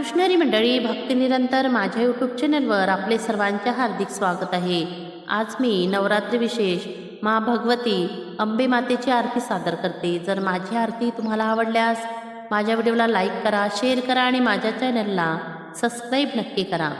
कृष्णरी मंडळी भक्तिनिरंतर माझ्या यूट्यूब चॅनलवर आपले सर्वांचे हार्दिक स्वागत आहे. आज मी नवरात्री विशेष मा भगवती अंबे मातेची आरती सादर करते. जर माझी आरती तुम्हाला आवडल्यास माझ्या व्हिडिओला लाईक करा शेअर करा आणि माझ्या चॅनलला सबस्क्राईब नक्की करा.